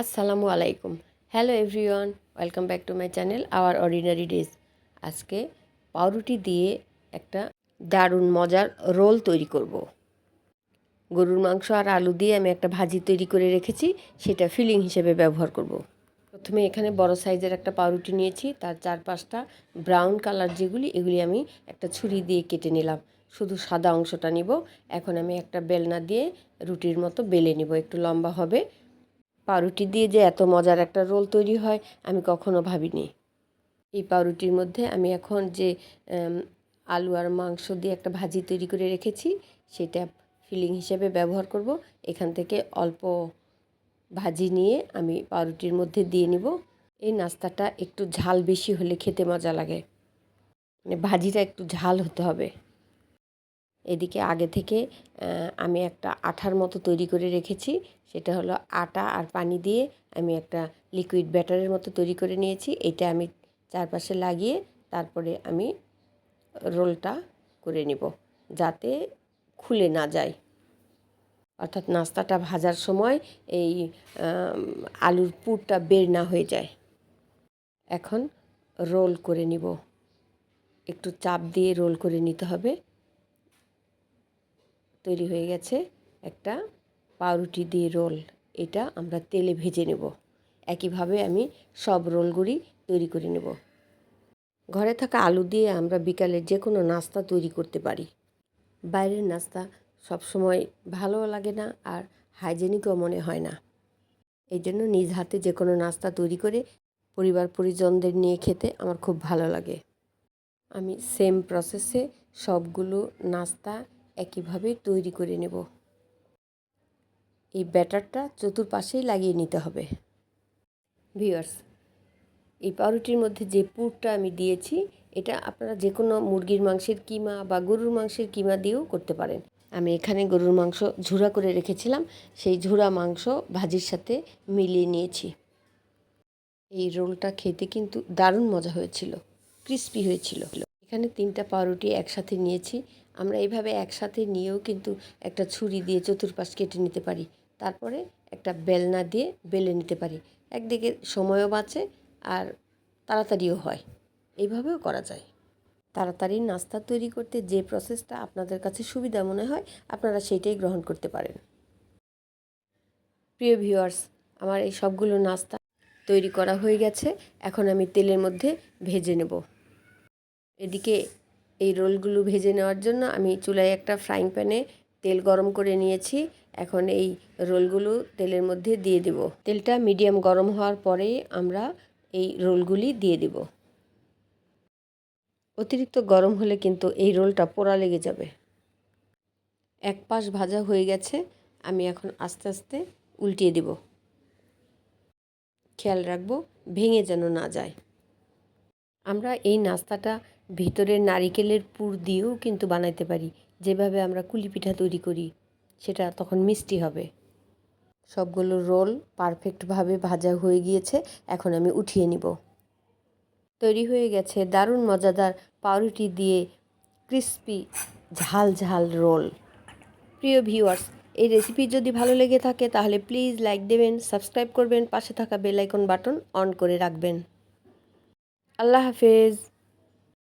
আসসালামু আলাইকুম hello everyone welcome back to my channel our ordinary days আজকে পাউরুটি দিয়ে একটা দারুণ মজার রোল তৈরি করব। গরুর মাংস আর আলু দিয়ে আমি একটা ভাজি তৈরি করে রেখেছি, সেটা ফিলিং হিসেবে ব্যবহার করব। প্রথমে এখানে বড় সাইজের একটা পাউরুটি নিয়েছি, তার চার পাঁচটা ব্রাউন কালার যেগুলি, এগুলি আমি একটা ছুরি দিয়ে কেটে নিলাম শুধু সাদা অংশটা নিব, এখন আমি একটা বেলনা দিয়ে রুটির মতো বেলে নিব, একটু লম্বা হবে পাউরুটি দিয়ে যে এত মজার একটা রোল তৈরি হয়, আমি কখনো ভাবিনি। এই পাউরুটির মধ্যে আমি এখন যে আলু আর মাংস দিয়ে একটা ভাজি তৈরি করে রেখেছি, সেটা ফিলিং হিসেবে ব্যবহার করব। এখান থেকে অল্প ভাজি নিয়ে আমি পাউরুটির মধ্যে দিয়ে নিব। এই নাস্তাটা একটু ঝাল বেশি হলে খেতে মজা লাগে। মানে ভাজিটা একটু ঝাল হতে হবে। এদিকে আগে থেকে আমি একটা আঠার মতো তৈরি করে রেখেছি। সেটা হলো আটা আর পানি দিয়ে আমি একটা লিকুইড ব্যাটারের মতো তৈরি করে নিয়েছি। এটা আমি চারপাশে লাগিয়ে তারপরে আমি রোলটা করে নিব যাতে খুলে না যায়। অর্থাৎ নাস্তাটা ভাজার সময় এই আলুর পুরটা বের না হয়ে যায়। এখন রোল করে নিব। একটু চাপ দিয়ে রোল করে নিতে হবে। তৈরি হয়ে গেছে একটা পাউরুটি দিয়ে রোল। এটা আমরা তেলে ভেজে নেব। একইভাবে আমি সব রোলগুলি তৈরি করে নেব। ঘরে থাকা আলু দিয়ে আমরা বিকালে যে কোনো নাস্তা তৈরি করতে পারি। বাইরের নাস্তা সবসময় ভালো লাগে না আর হাইজেনিকও মনে হয় না। এই জন্য নিজ হাতে যে কোনো নাস্তা তৈরি করে পরিবার পরিজনদের নিয়ে খেতে আমার খুব ভালো লাগে। আমি সেম প্রসেসে সবগুলো নাস্তা একইভাবে তৈরি করে নেব। এই ব্যাটারটা চতুর্পাশেই লাগিয়ে নিতে হবে। ভিওয়ার্স এই পাউরুটির মধ্যে যে পুরটা আমি দিয়েছি, এটা আপনারা যে কোনো মুরগির মাংসের কিমা বা গরুর মাংসের কিমা দিয়েও করতে পারেন। আমি এখানে গরুর মাংস ঝুরা করে রেখেছিলাম, সেই ঝুরা মাংস ভাজির সাথে মিলিয়ে নিয়েছি। এই রোলটা খেতে কিন্তু দারুণ মজা হয়েছিল, ক্রিস্পি হয়েছিল। এখানে তিনটা পাউরুটি একসাথে নিয়েছি। আমরা এইভাবে একসাথে নিয়েও কিন্তু একটা ছুরি দিয়ে চতুর্পাশ কেটে নিতে পারি। তারপরে একটা বেলনা দিয়ে বেলে নিতে পারি। একদিকে সময়ও বাঁচে আর তাড়াতাড়িও হয়। এইভাবেও করা যায়। তাড়াতাড়ি নাস্তা তৈরি করতে যে প্রসেসটা আপনাদের কাছে সুবিধা মনে হয়, আপনারা সেইটাই গ্রহণ করতে পারেন। প্রিয় ভিউয়ার্স, আমার এই সবগুলো নাস্তা তৈরি করা হয়ে গেছে। এখন আমি তেলের মধ্যে ভেজে নেব। এদিকে এই রোলগুলো ভেজে নেওয়ার জন্য আমি চুলায় একটা ফ্রাইং প্যানে তেল গরম করে নিয়েছি। এখন এই রোলগুলো তেলের মধ্যে দিয়ে দেব। তেলটা মিডিয়াম গরম হওয়ার পরেই আমরা এই রোলগুলি দিয়ে দেব। অতিরিক্ত গরম হলে কিন্তু এই রোলটা পোড়া লেগে যাবে। এক পাশ ভাজা হয়ে গেছে, আমি এখন আস্তে আস্তে উল্টিয়ে দেব। খেয়াল রাখব, ভেঙে যেন না যায়। আমরা এই নাস্তাটা ভিতরের নারিকেলের পুর দিয়েও কিন্তু বানাইতে পারি। যেভাবে আমরা কুলি পিঠা তৈরি করি, সেটা তখন মিষ্টি হবে। সবগুলো রোল পারফেক্টভাবে ভাজা হয়ে গিয়েছে, এখন আমি উঠিয়ে নিব। তৈরি হয়ে গেছে দারুণ মজাদার পাউরুটি দিয়ে ক্রিস্পি ঝাল ঝাল রোল। প্রিয় ভিউয়ার্স, এই রেসিপি যদি ভালো লেগে থাকে, তাহলে প্লিজ লাইক দেবেন, সাবস্ক্রাইব করবেন, পাশে থাকা বেলাইকন বাটন অন করে রাখবেন। আল্লাহ হাফেজ।